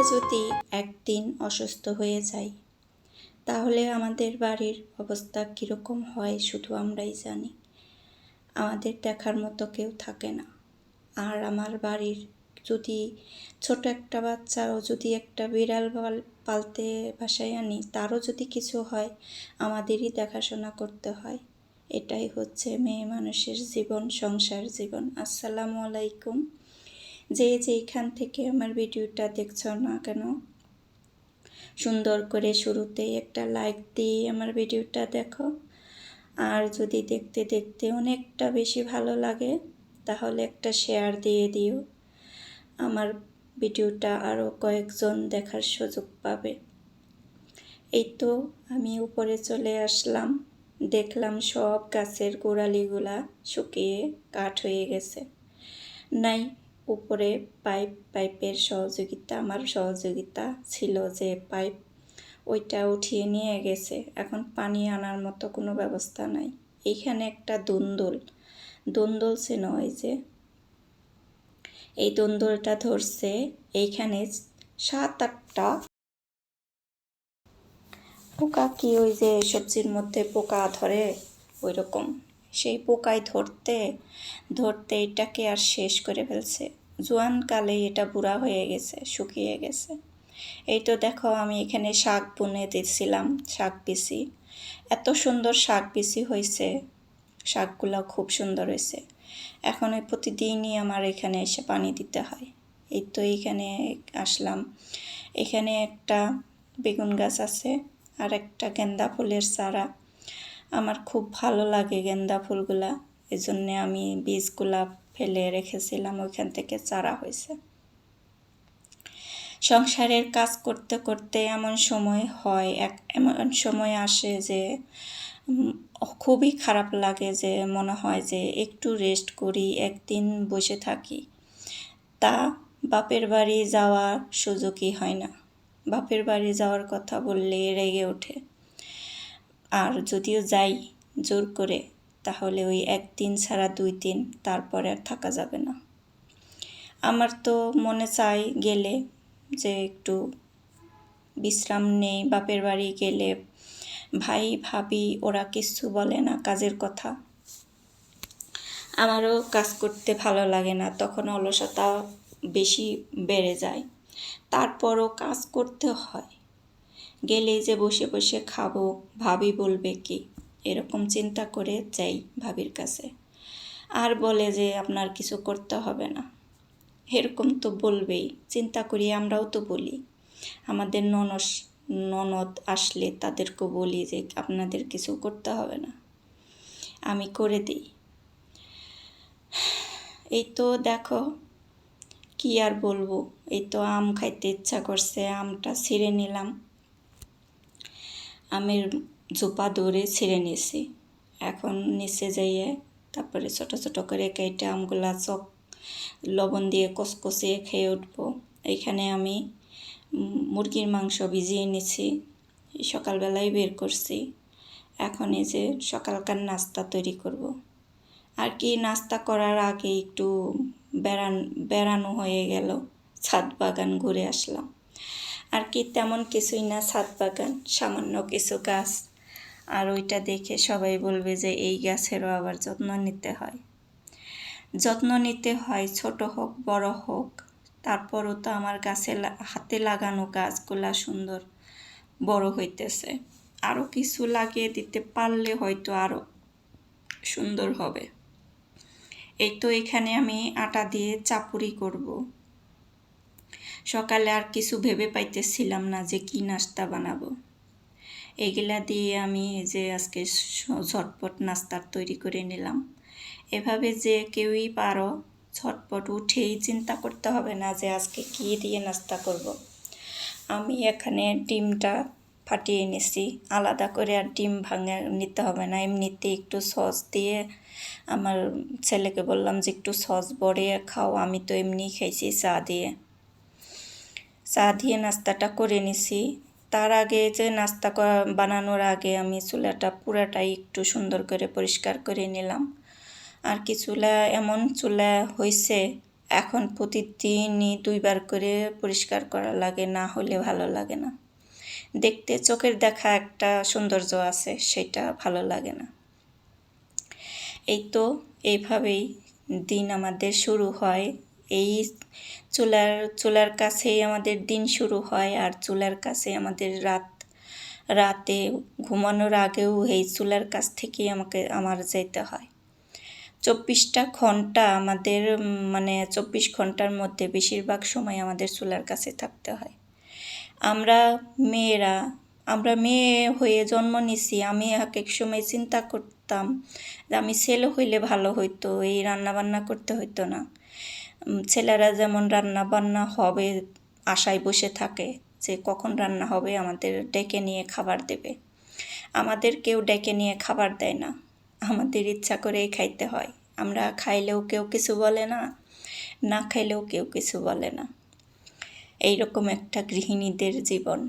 আমরা যদি একদিন অসুস্থ হয়ে যাই, তাহলে আমাদের বাড়ির অবস্থা কীরকম হয় শুধু আমরাই জানি। আমাদের দেখার মতো কেউ থাকে না। আর আমার বাড়ির যদি ছোট একটা বাচ্চাও যদি একটা বিড়াল পালতে বাসায় আনি, তারও যদি কিছু হয়, আমাদেরই দেখাশোনা করতে হয়। এটাই হচ্ছে মেয়ে মানুষের জীবন, সংসার জীবন। আসসালামু আলাইকুম। যে যেইখান থেকে আমার ভিডিওটা দেখছ না কেন? সুন্দর করে শুরুতেই একটা লাইক দিয়ে আমার ভিডিওটা দেখো। আর যদি দেখতে দেখতে অনেকটা বেশি ভালো লাগে, তাহলে একটা শেয়ার দিয়ে দিও। আমার ভিডিওটা আরও কয়েকজন দেখার সুযোগ পাবে। এই তো আমি উপরে চলে আসলাম। দেখলাম সব গাছের গোড়ালিগুলা শুকিয়ে কাঠ হয়ে গেছে। নাই উপরে পাইপ, পাইপের সহযোগিতা, আমার সহযোগিতা ছিল যে পাইপ ওইটা উঠিয়ে নিয়ে গেছে। এখন পানি আনার মতো কোনো ব্যবস্থা নাই। এইখানে একটা দন্দল। দন্দল চেন ওই যে এই দন্দলটা ধরছে এইখানে সাত আটটা পোকা কি ওই যে সবজির মধ্যে পোকা ধরে? ওই রকম সেই পোকায় ধরতে ধরতে এটাকে আর শেষ করে ফেলছে। জোয়ান কালে এটা বুড়া হয়ে গেছে, শুকিয়ে গেছে। এই তো দেখো আমি এখানে শাক বুনে দিচ্ছিলাম শাক পিসি। এত সুন্দর শাক পিসি হয়েছে, শাকগুলো খুব সুন্দর হয়েছে। এখন প্রতিদিনই আমার এখানে এসে পানি দিতে হয়। এই তো এইখানে আসলাম। এখানে একটা বেগুন গাছ আছে আর একটা গেন্দা ফুলের চারা। আমার খুব ভালো লাগে গেন্দা ফুলগুলা। এই জন্যে আমি বীজগুলা ফেলে রেখেছিলাম ওইখান থেকে চারা হয়েছে। সংসারের কাজ করতে করতে এমন সময় হয়, এক এমন সময় আসে যে খুবই খারাপ লাগে যে, মনে হয় যে, একটু রেস্ট করি, একদিন বসে থাকি। তা বাপের বাড়ি যাওয়ার সুযোগই হয় না। বাপের বাড়ি যাওয়ার কথা বললে রেগে ওঠে। আর যদিও যাই জোর করে তাহলে ওই একদিন ছাড়া দুই দিন তারপরে আর থাকা যাবে না। আমার তো মনে চাই গেলে যে একটু বিশ্রাম নেই, বাপের বাড়ি গেলে। ভাই, ভাবি, ওরা কিচ্ছু বলে না, কাজের কথা। আমারও কাজ করতে ভালো লাগে না, তখন অলসতা বেশি বেড়ে যায়। তারপরও কাজ করতে হয়। গেলে যে বসে বসে খাব, ভাবি বলবে কি? এরকম চিন্তা করে যাই ভাবির কাছে। আর বলে যে, আপনার কিছু করতে হবে না। এরকম তো বলবেই, চিন্তা করি আমরাও তো বলি। আমাদের ননস, ননদ আসলে তাদেরকে বলি যে, আপনাদের কিছু করতে হবে না। আমি করে দিই। এই তো দেখো, কি আর বলব? এই তো আম খাইতে ইচ্ছা করছে, আমটা ছিঁড়ে নিলাম। আমের জোপা দৌড়ে ছিঁড়ে নিয়েছি। এখন নিচে যাইয়ে তারপরে ছোট ছোট করে কেটে আমগুলা চক লবণ দিয়ে কসকসিয়ে খেয়ে উঠব। এখানে আমি মুরগির মাংস ভিজিয়ে নিছি সকালবেলায় বের করছি। এখন এই যে সকালকার নাস্তা তৈরি করব। আর কি নাস্তা করার আগে একটু বেড়ান, বেড়ানো হয়ে গেল। ছাদ বাগান ঘুরে আসলাম। আর কি তেমন কিছুই না ছাদ বাগান, সামান্য কিছু গাছ। আর ওইটা দেখে সবাই বলবে যে এই গাছেরও আবার যত্ন নিতে হয়। যত্ন নিতে হয়, ছোট হোক, বড় হোক, তারপরও তো আমার গাছে হাতে লাগানো গাছগুলা সুন্দর বড় হইতেছে। আরও কিছু লাগিয়ে দিতে পারলে হয়তো আরও সুন্দর হবে। এই তো এখানে আমি আটা দিয়ে চাপুরি করব। সকালে আর কিছু ভেবে পাইতেছিলাম না যে কি নাস্তা বানাবো। এগুলা দিয়ে আমি যে আজকে ঝটপট নাস্তার তৈরি করে নিলাম। এভাবে যে কেউই পারো, ঝটপট উঠেই চিন্তা করতে হবে না যে আজকে কি দিয়ে নাস্তা করব। আমি এখানে ডিমটা ফাটিয়ে নিছি। আলাদা করে আর ডিম ভাঙে নিতে হবে না। এমনিতে একটু সস দিয়ে আমার ছেলেকে বললাম যে একটু সস বড়ে খাও, আমি তো এমনি খাইছি চা দিয়ে। চা দিয়ে নাস্তাটা করে নিছি। তার আগে যে নাস্তা বানানোর আগে আমি চুলাটা পুরাটাই একটু সুন্দর করে পরিষ্কার করে নিলাম। আর কি চুলা এমন চুলা হয়েছে এখন প্রতিদিনই দুইবার করে পরিষ্কার করা লাগে, না হলে ভালো লাগে না। দেখতে চোখের দেখা একটা সৌন্দর্য আছে, সেটা ভালো লাগে না। এই তো, এইভাবেই দিন আমাদের শুরু হয়। এই চুলার চুলার কাছেই আমাদের দিন শুরু হয় আর চুলার কাছে আমাদের রাত, রাতে ঘুমানোর আগেও এই চুলার কাছ থেকেই আমাকে, আমার যেতে হয়। চব্বিশটা ঘণ্টা আমাদের মানে চব্বিশ ঘণ্টার মধ্যে বেশিরভাগ সময় আমাদের চুলার কাছে থাকতে হয়। আমরা মেয়েরা আমরা মেয়ে হয়ে জন্ম নিছি, আমি এক এক সময় চিন্তা করতাম যে আমি ছেলে হইলে ভালো হইতো, এই রান্না বান্না করতে হইতো না। ছেলেরা যেমন রান্না বান্না হবে আশায় বসে থাকে যে কখন রান্না হবে, আমাদের ডেকে নিয়ে খাবার দেবে। আমাদের কেউ ডেকে নিয়ে খাবার দেয় না, আমাদের ইচ্ছা করেই খাইতে হয়। আমরা খাইলেও কেউ কিছু বলে না না খাইলেও কেউ কিছু বলে না। এইরকম একটা গৃহিণীদের জীবন।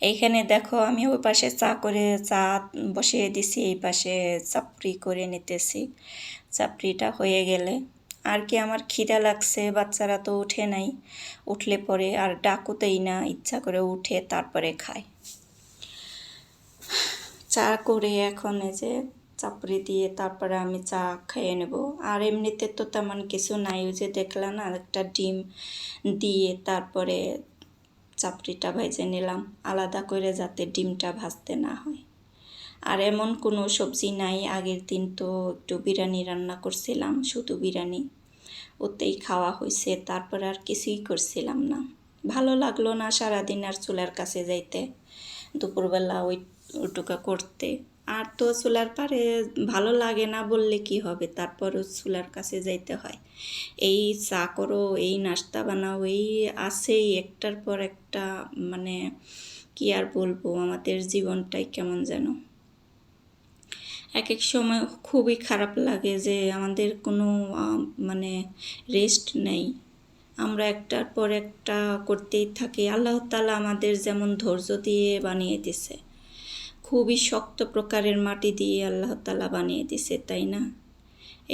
এইখানে দেখো আমি ওই পাশে চা করে চা বসিয়ে দিছি, এই পাশে চাপড়ি করে নিতেছি। চাপড়িটা হয়ে গেলে আর কি আমার খিদা লাগছে, বাচ্চারা তো উঠে নাই। উঠলে পরে আর ডাকুতেই না, ইচ্ছা করে উঠে তারপরে খায়। চা করে এখন এই যে চাপড়ি দিয়ে তারপরে আমি চা খেয়ে নেব। আর এমনিতে তো তেমন কিছু নাই, ওই যে দেখলাম না, একটা ডিম দিয়ে তারপরে চাপড়িটা ভেজে নিলাম। আলাদা করে যাতে ডিমটা ভাজতে না হয়। আর এমন কোনো সবজি নাই, আগের দিন তো একটু বিরিয়ানি রান্না করছিলাম, শুধু বিরিয়ানি। ওতেই খাওয়া হয়েছে, তারপর আর কিছুই করছিলাম না। ভালো লাগল না সারাদিন আর চুলার কাছে যাইতে। দুপুরবেলা ওই ওটুকা করতে। আর তো চুলার পারে ভালো লাগে না বললে কি হবে? তারপরও চুলার কাছে যাইতে হয়। এই চা করো, এই নাস্তা বানাও, এই আছেই একটার পর একটা মানে কি আর বলব, আমাদের জীবনটাই কেমন যেন। এক এক সময় খুবই খারাপ লাগে যে আমাদের কোনো মানে রেস্ট নেই। আমরা একটার পর একটা করতেই থাকি। আল্লাহ তালা আমাদের যেমন ধৈর্য দিয়ে বানিয়ে দিছে। খুবই শক্ত প্রকারের মাটি দিয়ে আল্লাহ তালা বানিয়ে দিছে, তাই না?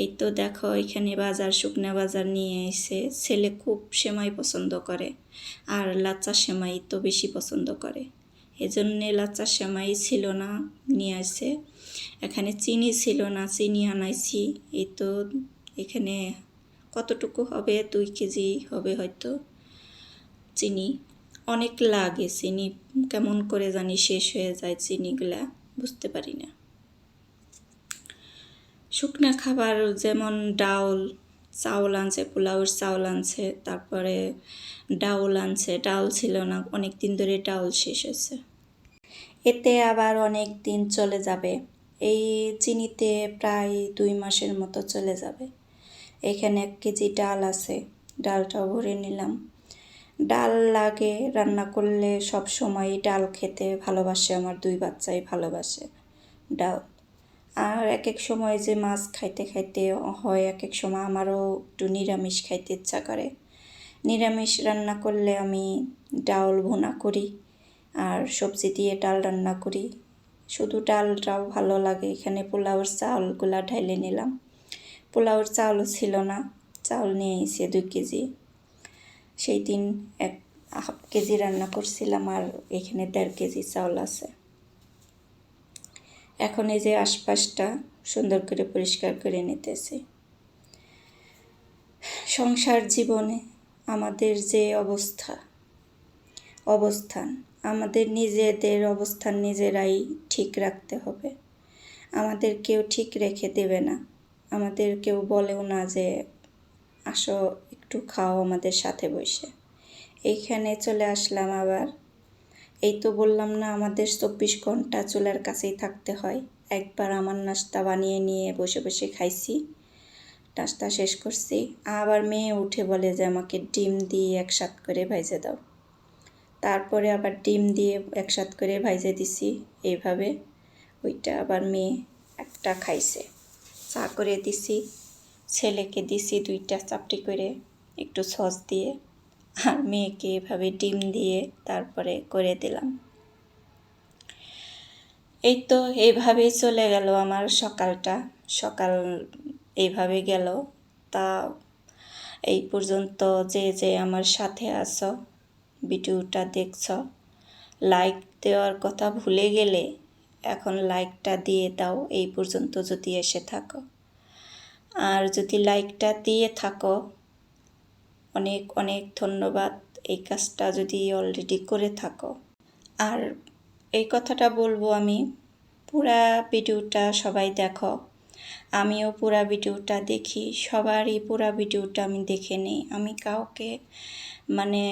এই তো দেখো, এখানে বাজার, শুকনা বাজার নিয়ে এসে ছেলে খুব সেমাই পছন্দ করে আর লাচ্চা সেমাই তো বেশি পছন্দ করে। এজন্যে লাচ্চা সেমাই ছিল না, নিয়ে আসে এখানে চিনি ছিল না, চিনি আনাইছি। এই তো এখানে কতটুকু হবে? দুই কেজি হবে হয়তো চিনি। অনেক লাগে চিনি, কেমন করে জানি শেষ হয়ে যায় চিনিগুলা, বুঝতে পারি না। শুকনা খাবার যেমন ডাউল, চাউল আনছে, পোলাওর চাউল আনছে, তারপরে ডাউল আনছে, ডাউল ছিল না অনেক দিন ধরে ডাউল শেষ হয়েছে। এতে আবার অনেক দিন চলে যাবে। এই চিনিতে প্রায় দুই মাসের মতো চলে যাবে। এখানে এক কেজি ডাল আছে, ডালটাও ভরে নিলাম। ডাল লাগে, রান্না করলে সব সময় ডাল খেতে ভালোবাসে, আমার দুই বাচ্চাই ভালোবাসে ডাল। আর এক এক সময় যে মাছ খাইতে খাইতে হয় এক এক সময় আমারও একটু নিরামিষ খাইতে ইচ্ছা করে। নিরামিষ রান্না করলে আমি ডাল ভুনা করি আর সবজি দিয়ে ডাল রান্না করি। শুধু ডালটাও ভালো লাগে, এখানে পোলাওর চাউলগুলা ঢাইলে নিলাম। পোলাওর চাউলও ছিল না চাউল নিয়ে এসে দুই কেজি সেই দিন এক হাফ কেজি রান্না করছিলাম আর এখানে দেড় কেজি চাউল আছে। এখন এই যে আশপাশটা সুন্দর করে পরিষ্কার করে নিতেছি। সংসার জীবনে আমাদের যে অবস্থা, অবস্থান, আমাদের নিজেদের অবস্থান নিজেরাই ঠিক রাখতে হবে। আমাদের কেউ ঠিক রেখে দেবে না। আমাদের কেউ বলেও না যে আসো একটু খাও আমাদের সাথে বসে। এইখানে চলে আসলাম আবার। এই তো বললাম না, আমাদের চব্বিশ ঘণ্টা চুলার কাছেই থাকতে হয়। একবার আমার নাস্তা বানিয়ে নিয়ে বসে বসে খাইছি। নাস্তা শেষ করছি। আবার মেয়ে উঠে বলে যে, আমাকে ডিম দিয়ে একসাথ করে ভাইজে দাও। তারপরে আবার ডিম দিয়ে একসাথ করে ভাইজে দিছি। এইভাবে ওইটা আবার মেয়ে একটা খাইছে। চা করে দিছি। ছেলেকে দিছি দুইটা চাপটি করে। একটু সস দিয়ে আর মেয়েকে এভাবে ডিম দিয়ে তারপরে করে দিলাম। এই তো এইভাবেই চলে গেল আমার সকালটা। সকাল এইভাবে গেল। তা এই পর্যন্ত যে যে আমার সাথে আছো, ভিডিওটা দেখছ, লাইক দেওয়ার কথা ভুলে গেলে এখন লাইকটা দিয়ে দাও, এই পর্যন্ত যদি এসে থাকো। আর যদি লাইকটা দিয়ে থাকো অনেক অনেক ধন্যবাদ। এই কাজটা যদি অলরেডি করে থাকো। আর এই কথাটা বলব আমি, পুরা ভিডিওটা সবাই দেখো। আমিও পুরা ভিডিওটা দেখি, সবারই পুরা ভিডিওটা আমি দেখে নিই। আমি কাউকে মানে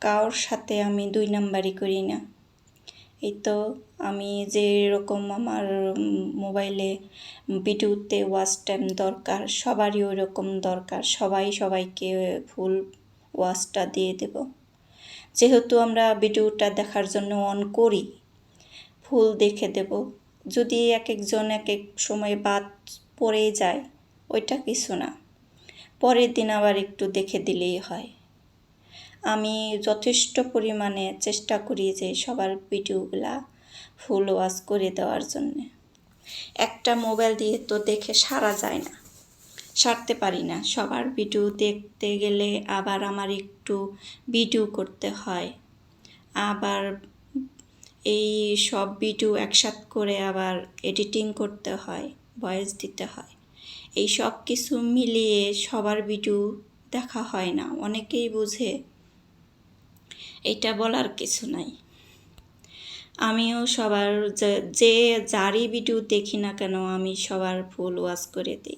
কারোর সাথে আমি দুই নাম্বারই করি না। এই তো আমি যে রকম আমার মোবাইলে ভিডিওতে ওয়াচ টাইম দরকার, সবারই ওই রকম দরকার। সবাই সবাইকে ফুল ওয়াচটা দিয়ে দেব। যেহেতু আমরা ভিডিওটা দেখার জন্য অন করি ফুল দেখে দেব। যদি এক একজন এক এক সময় বাদ পড়ে যায়, ওইটা কিছু না। পরের দিন আবার একটু দেখে দিলেই হয়। আমি যথেষ্ট পরিমাণে চেষ্টা করি যে সবার ভিডিওগুলা ফুল ওয়াশ করে দেওয়ার জন্য। একটা মোবাইল দিয়ে তো দেখে সারা যায় না। সারতে পারি না। সবার ভিডিও দেখতে গেলে আবার আমার একটু ভিডিও করতে হয়। আবার এই সব ভিডিও একসাথ করে আবার এডিটিং করতে হয় ভয়েস দিতে হয়। এই সব কিছু মিলিয়ে সবার ভিডিও দেখা হয় না। অনেকেই বুঝে এটা বলার কিছু নাই। আমিও সবার যে- যারই ভিডিও দেখি না কেন আমি সবার ফুল ওয়াশ করে দিই।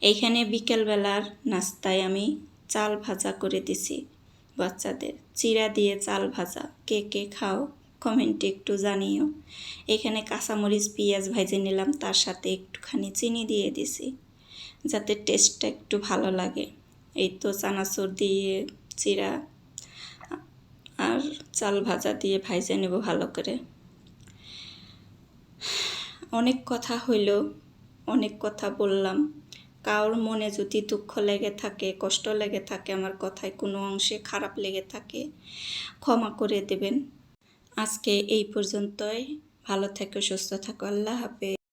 এইখানে বিকেলবেলার নাস্তায় আমি চাল ভাজা করে দিছি বাচ্চাদের। চিরা দিয়ে চাল ভাজা। কে কে খাও? কমেন্টে একটু জানিও। এখানে কাঁচামরিচ, পেঁয়াজ ভেজে নিলাম, তার সাথে একটুখানি চিনি দিয়ে দিছি, যাতে টেস্টটা একটু ভালো লাগে। এই তো চানাচুর দিয়ে চিরা আর চাল ভাজা দিয়ে ভাইজে নেব ভালো করে। অনেক কথা হইল, অনেক কথা বললাম। কারোর মনে যদি দুঃখ লেগে থাকে, কষ্ট লেগে থাকে, আমার কথায় কোনো অংশে খারাপ লেগে থাকে, ক্ষমা করে দেবেন। আজকে এই পর্যন্তই। ভালো থেকো, সুস্থ থাকো। আল্লাহ হাফেজ।